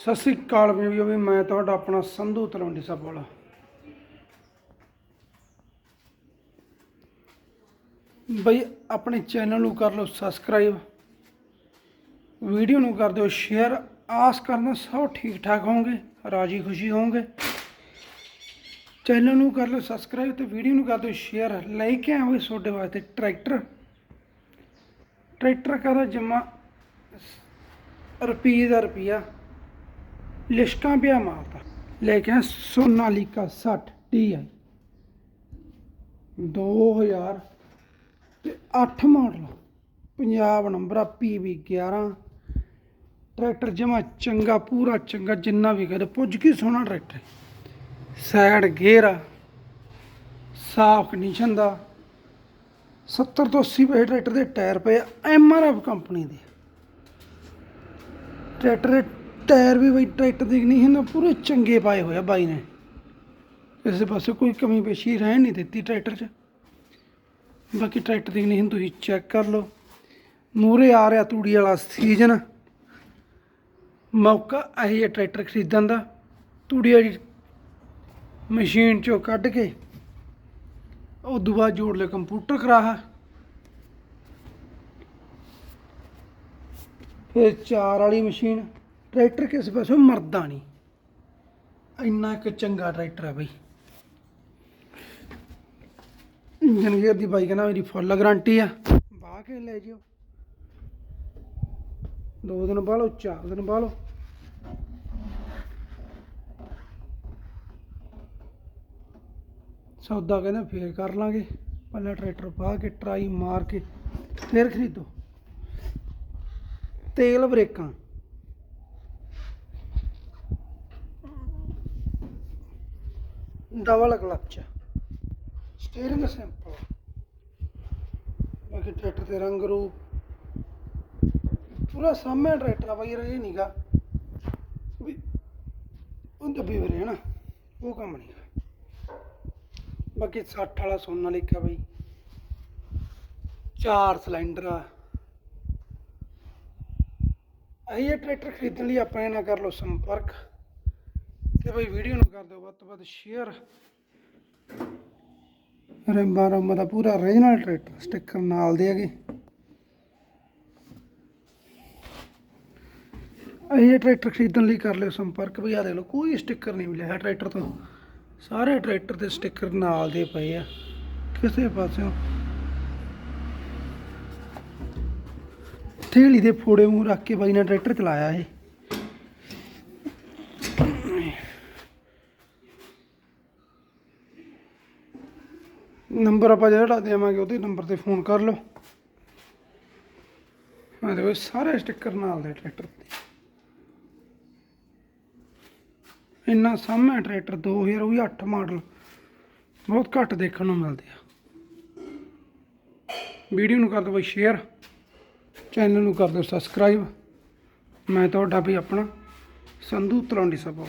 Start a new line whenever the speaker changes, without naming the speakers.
ਸਤਿ ਸ੍ਰੀ ਅਕਾਲ video ਵੀ ਮੈਂ ਤੁਹਾਡਾ ਆਪਣਾ ਸੰਧੂ ਤਲਵੰਡੀ ਸਾਹਿਬ ਵਾਲਾ ਬਈ, ਆਪਣੇ ਚੈਨਲ ਨੂੰ ਕਰ ਲਓ ਸਬਸਕ੍ਰਾਈਬ ਵੀਡੀਓ ਨੂੰ ਕਰ ਦਿਓ ਸ਼ੇਅਰ ਆਸ ਕਰਨਾ ਸਭ ਠੀਕ ਠਾਕ ਹੋਵੋਗੇ, ਰਾਜੀ ਖੁਸ਼ੀ ਹੋਵੋਗੇ। ਚੈਨਲ ਨੂੰ ਕਰ ਲਓ ਸਬਸਕ੍ਰਾਈਬ ਤੇ ਵੀਡੀਓ ਨੂੰ ਕਰ ਦਿਓ ਸ਼ੇਅਰ ਲੈ ਕੇ ਆਵਾਂਗੇ ਤੁਹਾਡੇ ਵਾਸਤੇ ਟਰੈਕਟਰ ਟਰੈਕਟਰ ਕਰਾ ਜਮਾ ਰੁਪਈਏ ਦਾ ਰੁਪਈਆ। ਲਿਸ਼ਕਾਂ ਪਿਆ ਮਾਰਦਾ ਲੈ ਕੇ ਆਇਆ ਸੋਨਾਲੀਕਾ 60 ਟੀ ਆਈ। 2000 ਤੇ 8 ਮਾਡਲ। ਪੰਜਾਬ ਨੰਬਰ ਆ ਪੀਵੀ 11 ਟਰੈਕਟਰ ਜਮਾ ਚੰਗਾ, ਪੂਰਾ ਚੰਗਾ, ਜਿੰਨਾ ਵੀ ਕਰੇ, ਪੁੱਜ ਕੇ ਸੋਹਣਾ ਟਰੈਕਟਰ। ਸਾਈਡ ਗੇਅਰ ਆ। ਸਾਫ਼ ਕੰਡੀਸ਼ਨ ਦਾ। 70 ਤੋਂ 80 ਪੈਸੇ ਟਰੈਕਟਰ ਦੇ ਟਾਇਰ ਪਏ ਐਮ ਆਰ ਐਫ ਕੰਪਨੀ ਦੇ। ਟਰੈਕਟਰ ਟਾਇਰ ਵੀ ਬਈ ਟਰੈਕਟਰ ਦੇ ਨਹੀਂ ਹਨ, ਪੂਰੇ ਚੰਗੇ ਪਾਏ ਹੋਏ ਬਾਈ ਨੇ। ਕਿਸੇ ਪਾਸੇ ਕੋਈ ਕਮੀ ਪੇਸ਼ੀ ਰਹਿਣ ਨਹੀਂ ਦਿੱਤੀ ਟਰੈਕਟਰ 'ਚ। ਬਾਕੀ ਟਰੈਕਟਰ ਦੀ ਨਹੀਂ ਤੁਸੀਂ ਚੈੱਕ ਕਰ ਲਓ। ਮੂਰੇ ਆ ਰਿਹਾ ਤੂੜੀ ਵਾਲਾ ਸੀਜ਼ਨ। ਮੌਕਾ ਇਹ ਜਿਹਾ ਟਰੈਕਟਰ ਖਰੀਦਣ ਦਾ। ਤੂੜੀ ਵਾਲੀ ਮਸ਼ੀਨ ਚੋਂ ਕੱਢ ਕੇ ਉਦੋਂ ਬਾਅਦ ਜੋੜ ਲਿਆ ਕੰਪਿਊਟਰ ਕਰਾਹਾ ਫਿਰ ਚਾਰ ਵਾਲੀ ਮਸ਼ੀਨ ਟਰੈਕਟਰ ਕਿਸੇ ਪਾਸੋਂ ਮਰਦਾ ਨਹੀਂ। ਇੰਨਾ ਇੱਕ ਚੰਗਾ ਟਰੈਕਟਰ ਹੈ ਬਈ। ਇੰਜਨ ਗੇਅਰ ਦੀ ਬਾਈ ਕਹਿੰਦਾ ਮੇਰੀ ਫੁੱਲ ਗਾਰੰਟੀ ਆ। ਬਾਹ ਕੇ ਲੈ ਜਿਓ। ਦੋ ਦਿਨ ਬਾਹਲੋ ਚਾਰ ਦਿਨ ਬਾਹਲੋ ਸੌਦਾ ਕਹਿੰਦਾ ਫੇਰ ਕਰ ਲਾਂਗੇ। ਪਹਿਲਾਂ ਟਰੈਕਟਰ ਪਾ ਕੇ, ਟਰਾਈ ਮਾਰ ਕੇ, ਫੇਰ ਖਰੀਦੋ। ਤੇਲ ਬ੍ਰੇਕਾਂ। ਡਬਲ ਕਲੱਚ ਸਟੀਅਰਿੰਗ ਸਿੰਪਲ ਬਾਕੀ ਟਰੈਕਟਰ 'ਤੇ ਰੰਗ ਰੂਪ। ਪੂਰਾ ਸਾਹਮਣੇ ਟਰੈਕਟਰ ਆ ਬਾਈ, ਇਹ ਨਹੀਂਗਾ ਵੀ ਉਹ ਦੱਬੀ ਵਰੇ ਹੈ ਨਾ, ਉਹ ਕੰਮ ਨਹੀਂ ਬਾਕੀ 60 ਵਾਲਾ ਸੋਨਾ ਲਿਖਿਆ ਬਾਈ। ਚਾਰ ਸਿਲੰਡਰ ਆ। ਇਹ ਟਰੈਕਟਰ ਖਰੀਦਣ ਲਈ ਆਪਣੇ ਨਾਲ ਕਰ ਲਓ ਸੰਪਰਕ। ਤੇ ਬਈ ਵੀਡੀਓ ਨੂੰ ਕਰ ਦਿਓ ਵੱਧ ਤੋਂ ਵੱਧ ਸ਼ੇਅਰ ਰਿੰਬਾ ਰੰਬਾ ਦਾ ਪੂਰਾ ਓਰੀਜਨਲ ਟਰੈਕਟਰ ਸਟicker ਨਾਲ ਦੇ ਹੈਗੇ। ਇਹ ਟਰੈਕਟਰ ਖਰੀਦਣ ਲਈ ਕਰ ਲਿਓ ਸੰਪਰਕ ਵੀ ਆ ਦੇਖ ਲਓ ਕੋਈ ਸਟicker ਨਹੀਂ ਮਿਲਿਆ ਹੈ ਟਰੈਕਟਰ ਤੋਂ। ਸਾਰੇ ਟਰੈਕਟਰ ਤੇ ਸਟicker ਨਾਲ ਦੇ ਪਏ ਆ। ਕਿਸੇ ਪਾਸਿਓਂ ਥੇਲੀ ਦੇ ਫੋੜੇ ਮੂੰਹ ਰੱਖ ਕੇ ਬਾਈ ਨੇ ਟਰੈਕਟਰ ਚਲਾਇਆ ਇਹ। ਨੰਬਰ ਆਪਾਂ ਜਿਹੜਾ ਦੇਵਾਂਗੇ ਉਹਦੇ ਨੰਬਰ ਤੇ ਫੋਨ ਕਰ ਲਓ। ਆ ਦੇਖੋ, ਸਾਰੇ ਸਟicker ਨਾਲ ਦੇ ਟਰੈਕਟਰ ਤੇ। ਇੰਨਾ ਸਾਹਮਣੇ ਟਰੈਕਟਰ 2000 ਉਹ ਵੀ 8 ਮਾਡਲ ਬਹੁਤ ਘੱਟ ਦੇਖਣ ਨੂੰ ਮਿਲਦੇ ਆ। ਵੀਡੀਓ ਨੂੰ ਕਰ ਦਿਓ ਬਈ ਸ਼ੇਅਰ ਚੈਨਲ ਨੂੰ ਕਰ ਦਿਓ ਸਬਸਕ੍ਰਾਈਬ ਮੈਂ ਤੁਹਾਡਾ ਵੀ ਆਪਣਾ ਸੰਧੂ ਤਲੌਂਡੀ ਸਾਹਿਬ